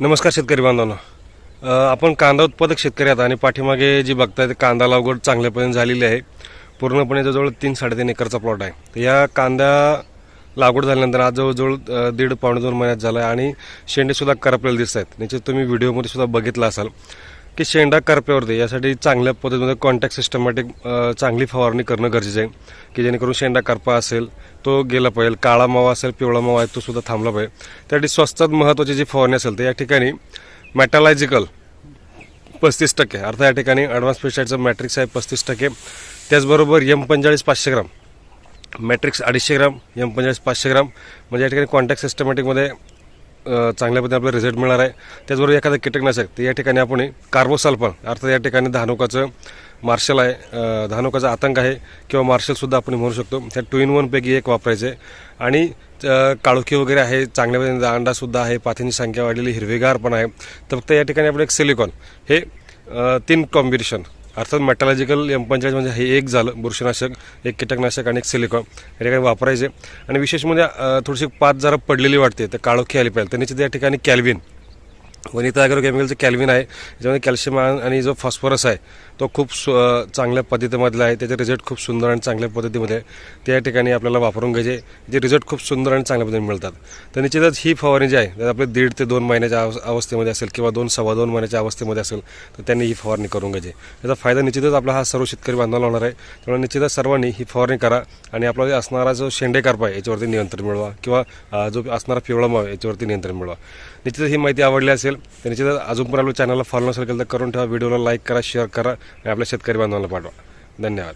नमस्कार शेतकरी बांधवांना. आपण कांदा उत्पादक शेतकरी आहात आणि पाठीमागे जी बघताय ते कांदा लागवड चांगल्यापर्यंत झालेली आहे. पूर्णपणे जवळजवळ तीन साडेतीन एकरचा प्लॉट आहे. तर या कांदा लागवड झाल्यानंतर आज जवळजवळ दीड पावणे दोन महिन्यात झाला आहे आणि शेंडेसुद्धा करपलेले दिसत आहेत निश्चित तुम्ही व्हिडिओमध्ये सुद्धा बघितला असाल. की शेंडा करप्यावरती यासाठी चांगल्या पद्धतीमध्ये कॉन्टॅक्ट सिस्टमॅटिक चांगली फवारणी करणं गरजेचं आहे. की जेणेकरून शेंडा करपा असेल तो गेला पाहिजे. काळा मावा असेल पिवळा मावा आहे तो सुद्धा थांबला पाहिजे. त्यासाठी स्वस्तात महत्त्वाची जी फवारणी असेल तर या ठिकाणी मॅटालॉजिकल पस्तीस टक्के अर्थात या ठिकाणी ॲडव्हान्स पेस्टाईडचं मॅट्रिक्स आहे पस्तीस टक्के. त्याचबरोबर यम पंचेचाळीस पाचशे ग्राम. मॅट्रिक्स अडीचशे ग्राम यम पंचेचाळीस पाचशे ग्राम. म्हणजे या ठिकाणी कॉन्टॅक्ट सिस्टमॅटिकमध्ये चांगल्या पद्धतीने आपला रिझल्ट मिळणार आहे. त्याचबरोबर एखादं कीटकनाशक तर या ठिकाणी आपण कार्बोसल्फन अर्थात या ठिकाणी धानुकाचं मार्शल आहे. अ, धानुकाचा आतंक आहे किंवा मार्शलसुद्धा आपण म्हणू शकतो. त्या टू इन वनपैकी एक वापरायचे. आहे. आणि काळुखी वगैरे आहे चांगल्या पद्धतीने अंडासुद्धा आहे पाथींची संख्या वाढलेली हिरवेगार पण आहे. तर फक्त या ठिकाणी आपण एक सिलिकॉन हे तीन कॉम्बिनेशन अर्थात मेटॉलॉजिकल एम पंचेचाळीस म्हणजे हे एक झालं बुरशीनाशक एक कीटकनाशक आणि एक सिलिकॉन हे ठिकाणी वापरायचे. आणि विशेष म्हणजे थोडीशी पात जरा पडलेली वाटते तर काळोखी आली पाहिजे. तर निश्चित या ठिकाणी कॅल्विन वनिता ॲग्रो केमिकलचं कॅल्विन आहे ज्यामध्ये कॅल्शियम आणि जो फॉस्फरस आहे तो खूप सु चांगल्या पद्धतीमधला आहे. त्याचे रिझल्ट खूप सुंदर आणि चांगल्या पद्धतीमध्ये आहे. त्या ठिकाणी आपल्याला वापरून घ्यायचे. जे रिझल्ट खूप सुंदर आणि चांगल्या पद्धतीने मिळतात. तर निश्चितच ही फवारणी जी आहे जर आपले दीड ते दोन महिन्याच्या अव- अवस्थेमध्ये असेल किंवा दोन सव्वा दोन महिन्याच्या अवस्थेमध्ये असेल तर त्यांनी ही फवारणी करून घ्यायची. याचा फायदा निश्चितच आपला हा सर्व शेतकरी बांधवाला होणार आहे. त्यामुळे निश्चितच सर्वांनी ही फवारणी करा आणि आपला जे असणारा जो शेंडेकारपा आहे याच्यावरती नियंत्रण मिळवा किंवा जो असणारा पिवळा माव आहे याच्यावरती नियंत्रण मिळवा. निश्चितच ही माहिती आवडली असेल तर जर अजून पण आपल्या चॅनलला फॉलो नसेल केलं तर करून ठेवा. व्हिडिओला लाईक करा शेअर करा आणि आपल्या शेतकरी बांधवांना पाठवा. धन्यवाद.